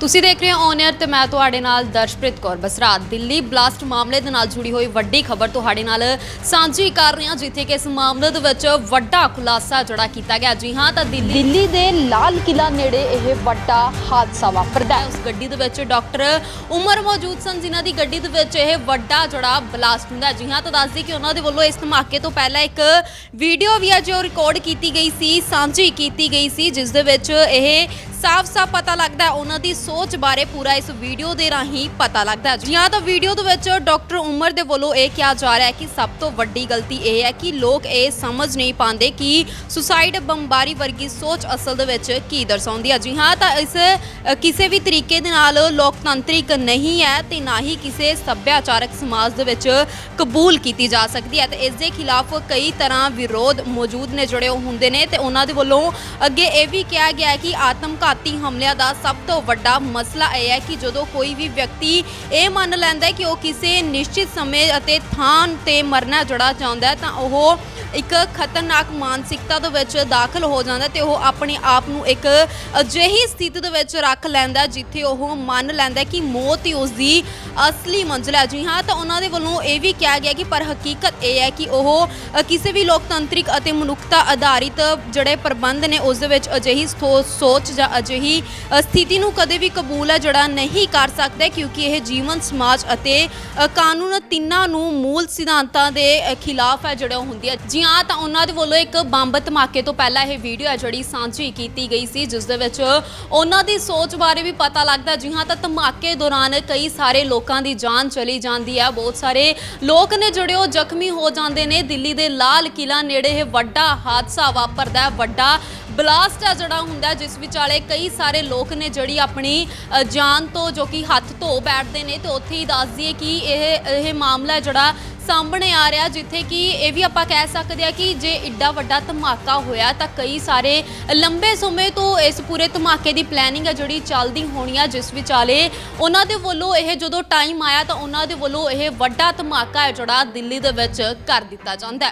ਤੁਸੀਂ ਦੇਖ ਰਹੇ ਹੋ ਔਨ 에ਅਰ ਤੇ ਮੈਂ ਤੁਹਾਡੇ ਨਾਲ ਦਰਸ਼ਪ੍ਰੀਤ ਕੌਰ ਬਸਰਾਤ ਦਿੱਲੀ ਬਲਾਸਟ ਮਾਮਲੇ ਦੇ ਨਾਲ ਜੁੜੀ ਹੋਈ ਵੱਡੀ ਖਬਰ ਤੁਹਾਡੇ ਨਾਲ ਸਾਂਝੀ ਕਰ ਰਹੇ ਹਾਂ ਜਿੱਥੇ ਕਿ ਇਸ ਮਾਮਲੇ ਦੇ ਵਿੱਚ ਵੱਡਾ ਖੁਲਾਸਾ ਜਿਹੜਾ ਕੀਤਾ ਗਿਆ ਜੀ ਹਾਂ ਤਾਂ ਦਿੱਲੀ ਦਿੱਲੀ ਦੇ ਲਾਲ ਕਿਲਾ ਨੇੜੇ ਇਹ ਵੱਡਾ ਹਾਦਸਾ ਵਾਪਰਦਾ ਹੈ ਉਸ ਗੱਡੀ ਦੇ ਵਿੱਚ ਡਾਕਟਰ ਉਮਰ ਮੌਜੂਦ ਸਨ ਜਿਨ੍ਹਾਂ ਦੀ ਗੱਡੀ ਦੇ ਵਿੱਚ ਇਹ ਵੱਡਾ ਜਿਹੜਾ ਬਲਾਸਟ ਹੁੰਦਾ। ਜੀ ਹਾਂ ਤਾਂ ਦੱਸਦੀ ਕਿ ਉਹਨਾਂ ਦੇ ਵੱਲੋਂ ਇਸ ਧਮਾਕੇ ਤੋਂ ਪਹਿਲਾਂ ਇੱਕ ਵੀਡੀਓ ਵੀ ਹੈ ਜੋ ਰਿਕਾਰਡ ਕੀਤੀ ਗਈ ਸੀ ਸਾਂਝੀ ਕੀਤੀ ਗਈ ਸੀ ਜਿਸ ਦੇ ਵਿੱਚ ਇਹ ਸਾਫ਼-ਸਾਫ਼ ਪਤਾ ਲੱਗਦਾ ਉਹਨਾਂ ਦੀ ਸੋਚ ਬਾਰੇ ਪੂਰਾ ਇਸ ਵੀਡੀਓ ਦੇ ਰਾਹੀਂ ਪਤਾ ਲੱਗਦਾ ਹੈ। ਜੀ ਹਾਂ ਤਾਂ ਵੀਡੀਓ ਦੇ ਵਿੱਚ ਡਾਕਟਰ ਉਮਰ ਦੇ ਵੱਲੋਂ ਇਹ ਕਿਹਾ ਜਾ ਰਿਹਾ ਹੈ ਕਿ ਸਭ ਤੋਂ ਵੱਡੀ ਗਲਤੀ ਇਹ ਹੈ ਕਿ ਲੋਕ ਇਹ ਸਮਝ ਨਹੀਂ ਪਾਉਂਦੇ ਕਿ ਸੁਸਾਈਡ ਬੰਬਾਰੀ ਵਰਗੀ ਸੋਚ ਅਸਲ ਦੇ ਵਿੱਚ ਕੀ ਦਰਸਾਉਂਦੀ ਹੈ। ਜੀ ਹਾਂ ਤਾਂ ਇਸ ਅ, ਕਿਸੇ ਵੀ ਤਰੀਕੇ ਦੇ ਨਾਲ ਲੋਕਤੰਤਰਿਕ ਨਹੀਂ ਹੈ ਤੇ ਨਾ ਹੀ ਕਿਸੇ ਸੱਭਿਆਚਾਰਕ ਸਮਾਜ ਦੇ ਵਿੱਚ ਕਬੂਲ ਕੀਤੀ ਜਾ ਸਕਦੀ ਹੈ ਤੇ ਇਸ ਦੇ ਖਿਲਾਫ ਕਈ ਤਰ੍ਹਾਂ ਵਿਰੋਧ ਮੌਜੂਦ ਨੇ ਜਿਹੜੇ ਉਹ ਹੁੰਦੇ ਨੇ ਤੇ ਉਹਨਾਂ ਦੇ ਵੱਲੋਂ ਅੱਗੇ ਇਹ ਵੀ ਕਿਹਾ ਗਿਆ ਹੈ ਕਿ ਆਤਮਘਾਤੀ ਹਮਲਿਆਂ ਦਾ ਸਭ ਤੋਂ ਵੱਡਾ ਮਸਲਾ ਇਹ ਹੈ ਕਿ ਜਦੋਂ ਕੋਈ ਵੀ ਵਿਅਕਤੀ ਇਹ ਮੰਨ ਲੈਂਦਾ ਹੈ ਕਿ ਉਹ ਕਿਸੇ ਨਿਸ਼ਚਿਤ ਸਮੇਂ ਅਤੇ ਥਾਂ ਤੇ ਮਰਨਾ ਜੜਾ ਚਾਹੁੰਦਾ ਹੈ, ਤਾਂ ਉਹ ਇੱਕ ਖਤਰਨਾਕ ਮਾਨਸਿਕਤਾ ਦੇ ਵਿੱਚ ਦਾਖਲ ਹੋ ਜਾਂਦਾ ਹੈ ਤੇ ਉਹ ਆਪਣੇ ਆਪ ਨੂੰ ਇੱਕ ਅਜਿਹੀ ਸਥਿਤੀ ਦੇ ਵਿੱਚ ਰੱਖ ਲੈਂਦਾ ਜਿੱਥੇ ਉਹ ਮੰਨ ਲੈਂਦਾ ਕਿ ਮੌਤ ਹੀ ਉਸ ਦੀ ਅਸਲੀ ਮੰਜ਼ਿਲ ਹੈ। ਜੀ ਹਾਂ, ਤਾਂ ਉਹਨਾਂ ਦੇ ਵੱਲੋਂ ਇਹ ਵੀ ਕਿਹਾ ਗਿਆ ਕਿ ਪਰ ਹਕੀਕਤ ਇਹ ਹੈ ਕਿ ਉਹ ਕਿਸੇ ਵੀ ਲੋਕਤੰਤਰਿਕ ਅਤੇ ਮਨੁੱਖਤਾ ਆਧਾਰਿਤ ਜਿਹੜੇ ਪ੍ਰਬੰਧ ਨੇ, ਉਸ ਦੇ ਵਿੱਚ ਅਜਿਹੀ ਸਥੋ- ਸੋਚ ਜਾਂ ਅਜਿਹੀ ਸਥਿਤੀ ਨੂੰ ਕਦੇ ਵੀ ਕਬੂਲ ਹੈ ਜਿਹੜਾ ਨਹੀਂ ਕਰ ਸਕਦਾ ਕਿਉਂਕਿ ਇਹ ਜੀਵਨ, ਸਮਾਜ ਅਤੇ ਕਾਨੂੰਨ ਤਿੰਨਾਂ ਨੂੰ ਮੂਲ ਸਿਧਾਂਤਾਂ ਦੇ ਖਿਲਾਫ ਹੈ ਜਿਹੜਾ ਉਹ ਹੁੰਦੀ ਹੈ। ਜੀ ਹਾਂ, ਤਾਂ ਉਹਨਾਂ ਦੇ ਵੱਲੋਂ ਇੱਕ ਬੰਬ ਧਮਾਕੇ ਤੋਂ ਪਹਿਲਾਂ ਇਹ ਵੀਡੀਓ ਹੈ ਜਿਹੜੀ ਸਾਂਝੀ ਕੀਤੀ ਗਈ ਸੀ, ਜਿਸ ਦੇ ਵਿੱਚ ਉਹਨਾਂ ਦੀ ਸੋਚ ਬਾਰੇ ਵੀ ਪਤਾ ਲੱਗਦਾ। ਜੀ ਹਾਂ, ਤਾਂ ਧਮਾਕੇ ਦੌਰਾਨ ਕਈ ਸਾਰੇ ਲੋਕਾਂ ਦੀ ਜਾਨ ਚਲੀ ਜਾਂਦੀ ਹੈ। ਬਹੁਤ ਸਾਰੇ ਲੋਕ ਨੇ ਜਿਹੜੇ ਉਹ ਜ਼ਖਮੀ ਹੋ ਜਾਂਦੇ ਨੇ। ਦਿੱਲੀ ਦੇ ਲਾਲ ਕਿਲਾ ਨੇੜੇ ਇਹ ਵੱਡਾ ਹਾਦਸਾ ਵਾਪਰਦਾ ਹੈ। ਵੱਡਾ ਬਲਾਸਟ ਆ ਜਿਹੜਾ ਹੁੰਦਾ, ਜਿਸ ਵਿਚਾਲੇ ਕਈ ਸਾਰੇ ਲੋਕ ਨੇ ਜਿਹੜੀ ਆਪਣੀ ਜਾਨ ਤੋਂ ਜੋ ਕਿ ਹੱਥ ਧੋ ਬੈਠਦੇ ਨੇ। ਤੇ ਉੱਥੇ ਹੀ ਦੱਸ ਦਈਏ ਕਿ ਇਹ ਇਹ ਮਾਮਲਾ ਜਿਹੜਾ ਸਾਹਮਣੇ ਆ ਰਿਹਾ ਜਿੱਥੇ ਕਿ ਇਹ ਵੀ ਆਪਾਂ ਕਹਿ ਸਕਦੇ ਆ ਕਿ ਜੇ ਇੱਡਾ ਵੱਡਾ ਧਮਾਕਾ ਹੋਇਆ ਤਾਂ ਕਈ ਸਾਰੇ ਲੰਬੇ ਸਮੇਂ ਤੋਂ ਇਸ ਪੂਰੇ ਧਮਾਕੇ ਦੀ ਪਲੈਨਿੰਗ ਹੈ ਜਿਹੜੀ ਚੱਲਦੀ ਹੋਣੀ ਆ, ਜਿਸ ਵਿਚਾਲੇ ਉਹਨਾਂ ਦੇ ਵੱਲੋਂ ਇਹ ਜਦੋਂ ਟਾਈਮ ਆਇਆ ਤਾਂ ਉਹਨਾਂ ਦੇ ਵੱਲੋਂ ਇਹ ਵੱਡਾ ਧਮਾਕਾ ਹੈ ਜਿਹੜਾ ਦਿੱਲੀ ਦੇ ਵਿੱਚ ਕਰ ਦਿੱਤਾ ਜਾਂਦਾ